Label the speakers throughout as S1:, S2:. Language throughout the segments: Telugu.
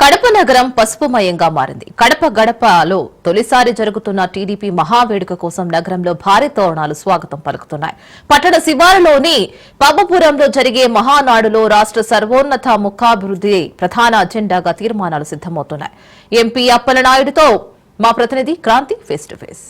S1: కడప నగరం పసుపుమయంగా మారింది. కడప గడపలో తొలిసారి జరుగుతున్న టీడీపీ మహావేడుక కోసం నగరంలో భారీ తోరణాలు స్వాగతం పలుకుతున్నాయి. పట్టణ శివారులోని పాపపురంలో జరిగే మహానాడులో రాష్ట్ర సర్వోన్నత ముఖాభివృద్ధి ప్రధాన అజెండాగా తీర్మానాలు సిద్దమవుతున్నాయి ఎంపీ అప్పలనాయుడుతో మా ప్రతినిధి Kranthi face to face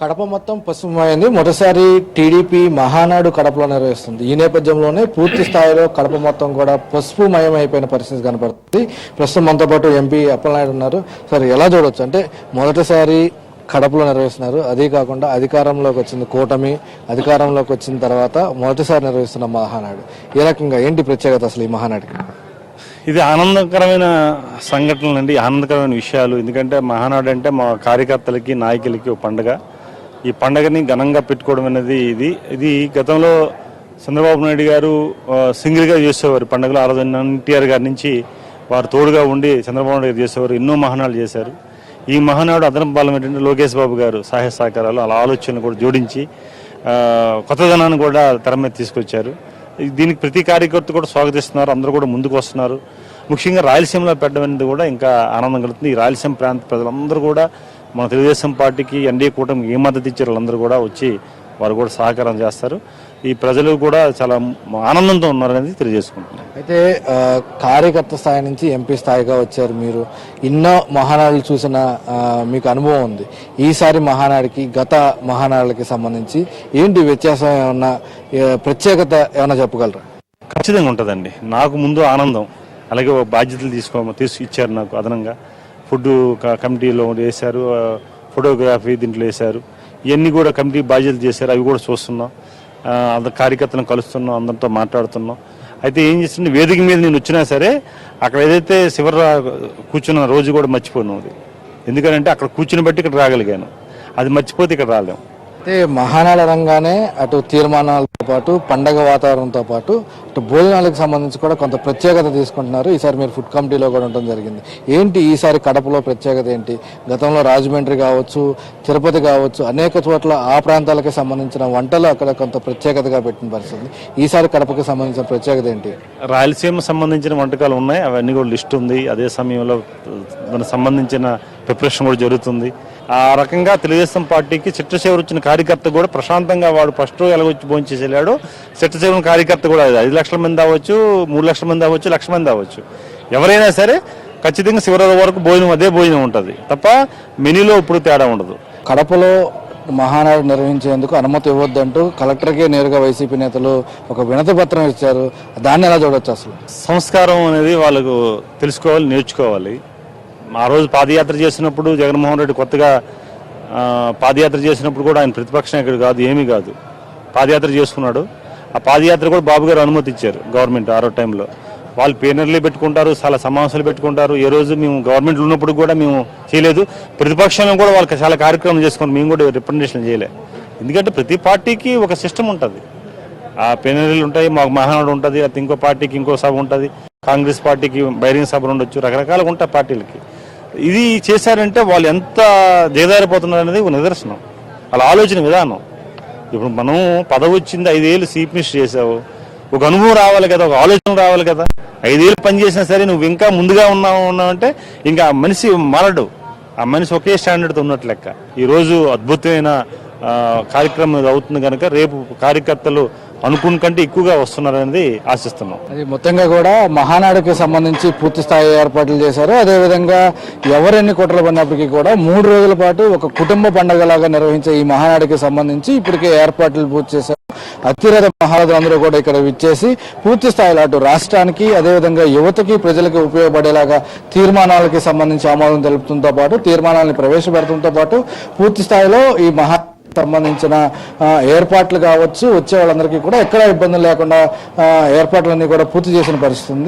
S2: Kadapa మొత్తం పసుపుమైంది మొదటిసారి టీడీపీ మహానాడు కడపలో నిర్వహిస్తుంది ఈ నేపథ్యంలోనే పూర్తి స్థాయిలో కడప మొత్తం కూడా పసుపుమయం అయిపోయిన పరిస్థితి కనపడుతుంది. ప్రస్తుతం మనతో పాటు ఎంపీ అప్పలనాయుడు ఉన్నారు. సార్ ఎలా చూడవచ్చు అంటే మొదటిసారి కడపలో నిర్వహిస్తున్నారు అదే కాకుండా అధికారంలోకి వచ్చింది కూటమి అధికారంలోకి వచ్చిన తర్వాత మొదటిసారి నిర్వహిస్తున్న మహానాడు. ఏ రకంగా? ఏంటి ప్రత్యేకత అసలు ఈ మహానాడుకి?
S3: ఇది ఆనందకరమైన సంఘటనలు అండి ఆనందకరమైన విషయాలు. ఎందుకంటే మహానాడు అంటే మా కార్యకర్తలకి నాయకులకి ఒక పండుగ. ఈ పండగని ఘనంగా పెట్టుకోవడం అనేది ఇది. ఇది గతంలో చంద్రబాబు నాయుడు గారు సింగిల్గా చేసేవారు పండుగలు. ఆ రోజు ఎన్టీఆర్ గారి నుంచి వారు తోడుగా ఉండి చంద్రబాబు నాయుడు గారు చేసేవారు ఎన్నో మహానాలు చేశారు. ఈ మహానాడు అదనపు బలం ఏంటంటే లోకేష్ బాబు గారు సహాయ సహకారాలు అలా ఆలోచనలు కూడా జోడించి కొత్తదనాన్ని కూడా తెర మీద తీసుకొచ్చారు. దీనికి ప్రతి కార్యకర్త కూడా స్వాగతిస్తున్నారు. అందరూ కూడా ముందుకు వస్తున్నారు. ముఖ్యంగా రాయలసీమలో పెట్టడం అనేది కూడా ఇంకా ఆనందం కలుగుతుంది. ఈ రాయలసీమ ప్రాంత ప్రజలందరూ కూడా మన తెలుగుదేశం పార్టీకి ఎన్డీఏ కూటమికి ఏ మద్దతు ఇచ్చారు వాళ్ళందరూ కూడా వచ్చి వారు కూడా సహకారం చేస్తారు. ఈ ప్రజలు కూడా చాలా ఆనందంతో ఉన్నారనేది తెలియజేసుకుంటున్నాను.
S2: అయితే కార్యకర్త స్థాయి నుంచి ఎంపీ స్థాయిగా వచ్చారు మీరు. ఎన్నో మహానాడులు చూసిన మీకు అనుభవం ఉంది. ఈసారి మహానాడికి గత మహానాడులకి సంబంధించి ఏంటి వ్యత్యాసం ఏమన్నా ప్రత్యేకత ఏమన్నా చెప్పగలరా?
S3: ఖచ్చితంగా ఉంటుందండి. నాకు ముందు ఆనందం. అలాగే ఒక బాధ్యతలు తీసుకో తీసు ఇచ్చారు నాకు అదనంగా. ఫుడ్ కమిటీలో వేశారు ఫోటోగ్రఫీ దీంట్లో వేశారు. ఇవన్నీ కూడా కమిటీ బాధ్యతలు చేశారు అవి కూడా చూస్తున్నాం. అంత అందరు కార్యకర్తలను కలుస్తున్నాం అందరితో మాట్లాడుతున్నాం. అయితే ఏం చేస్తుంది వేదిక మీద నేను వచ్చినా సరే అక్కడ ఏదైతే శివర కూర్చున్న రోజు కూడా మర్చిపోను అది. ఎందుకంటే అక్కడ కూర్చుని బట్టి ఇక్కడ రాగలిగాను. అది మర్చిపోతే ఇక్కడ రాలేము
S2: అయితే మహానాడు రంగానే అటు తీర్మానాలు పాటు పండగ వాతావరణంతో పాటు అటు భోజనాలకు సంబంధించి కూడా కొంత ప్రత్యేకత తీసుకుంటున్నారు. ఈసారి మీరు ఫుడ్ కమిటీలో కూడా ఉండడం జరిగింది. ఏంటి ఈసారి కడపలో ప్రత్యేకత ఏంటి? గతంలో రాజమండ్రి కావచ్చు తిరుపతి కావచ్చు అనేక చోట్ల ఆ ప్రాంతాలకి సంబంధించిన వంటలు అక్కడ కొంత ప్రత్యేకతగా పెట్టిన పరిస్థితి ఈసారి కడపకి సంబంధించిన ప్రత్యేకత ఏంటి?
S3: రాయలసీమ సంబంధించిన వంటకాలు ఉన్నాయి. అవన్నీ కూడా లిస్ట్ ఉంది. అదే సమయంలో దానికి సంబంధించిన ప్రిపరేషన్ కూడా జరుగుతుంది. ఆ రకంగా తెలుగుదేశం పార్టీకి చిట్టశివరు వచ్చిన కార్యకర్త కూడా ప్రశాంతంగా వాడు ఫస్ట్ ఎలాగొచ్చి వెళ్ళాడు చిట్టశివరం కార్యకర్త కూడా ఐదు లక్షల మంది అవ్వచ్చు మూడు లక్షల మంది అవ్వచ్చు లక్ష మంది అవ్వచ్చు. ఎవరైనా సరే ఖచ్చితంగా శివరాత్రి వరకు భోజనం అదే భోజనం ఉంటుంది. తప్ప మెనూలో ఇప్పుడు తేడా ఉండదు.
S2: కడపలో మహానాడు నిర్వహించేందుకు అనుమతి ఇవ్వద్దంటూ కలెక్టర్కే నేరుగా వైసీపీ నేతలు ఒక వినతి పత్రం ఇచ్చారు. దాన్ని ఎలా చూడొచ్చు అసలు?
S3: సంస్కారం అనేది వాళ్ళకు తెలుసుకోవాలి నేర్చుకోవాలి. ఆ రోజు పాదయాత్ర చేసినప్పుడు జగన్మోహన్ రెడ్డి కొత్తగా పాదయాత్ర చేసినప్పుడు కూడా ఆయన ప్రతిపక్ష నాయకుడు కాదు ఏమీ కాదు. పాదయాత్ర చేసుకున్నాడు ఆ పాదయాత్ర కూడా బాబు గారు అనుమతి ఇచ్చారు గవర్నమెంట్ ఆరో టైంలో. వాళ్ళు పేనర్లు పెట్టుకుంటారు చాలా సమావేశాలు పెట్టుకుంటారు. ఏ రోజు మేము గవర్నమెంట్లో ఉన్నప్పుడు కూడా మేము చేయలేదు. ప్రతిపక్షంలో కూడా వాళ్ళకి చాలా కార్యక్రమం చేసుకుని మేము కూడా రిప్రజెంటేషన్ చేయలే. ఎందుకంటే ప్రతి పార్టీకి ఒక సిస్టమ్ ఉంటుంది. ఆ పేనర్లు ఉంటాయి మాకు మహానాడు ఉంటుంది అది ఇంకో పార్టీకి ఇంకో సభ ఉంటుంది. కాంగ్రెస్ పార్టీకి బహిరంగ సభలు ఉండొచ్చు రకరకాలుగా ఉంటాయి పార్టీలకి. ఇది చేశారంటే వాళ్ళు ఎంత దిగదారిపోతున్నారు అనేది ఒక నిదర్శనం. వాళ్ళ ఆలోచన విధానం. ఇప్పుడు మనం పదవి వచ్చింది ఐదేళ్ళు చీఫ్ మినిస్టర్ చేసావు ఒక అనుభవం రావాలి కదా ఒక ఆలోచన రావాలి కదా. ఐదేళ్ళు పని చేసినా సరే నువ్వు ఇంకా ముందుగా ఉన్నావు ఉన్నావంటే ఇంకా ఆ మనిషి మారడు. ఆ మనిషి ఒకే స్టాండర్డ్తో ఉన్నట్లు లెక్క. ఈరోజు అద్భుతమైన కార్యక్రమం అవుతుంది కనుక రేపు కార్యకర్తలు అనుకున్న కంటే ఎక్కువగా వస్తున్నారనేది ఆశిస్తున్నాం.
S2: అది మొత్తంగా కూడా మహానాడుకి సంబంధించి పూర్తి స్థాయి ఏర్పాట్లు చేశారు. అదేవిధంగా ఎవరెన్ని కుట్రలు పడినప్పటికీ కూడా మూడు రోజుల పాటు ఒక కుటుంబ పండగలాగా నిర్వహించే ఈ మహానాడుకి సంబంధించి ఇప్పటికే ఏర్పాట్లు పూర్తి చేశారు. అతిరథ మహారాజులందరూ కూడా ఇక్కడ విచ్చేసి పూర్తి స్థాయిలో అటు రాష్ట్రానికి అదేవిధంగా యువతకి ప్రజలకి ఉపయోగపడేలాగా తీర్మానాలకి సంబంధించి ఆమోదం తెలుపుతుంతో పాటు తీర్మానాలను ప్రవేశపెడతంతో పాటు పూర్తి స్థాయిలో ఈ మహా సంబంధించిన ఆ, ఏర్పాట్లు కావచ్చు వచ్చే వాళ్ళందరికీ కూడా ఎక్కడ ఇబ్బందులు లేకుండా ఏర్పాట్లన్నీ కూడా పూర్తి చేసిన పరిస్థితి ఉంది.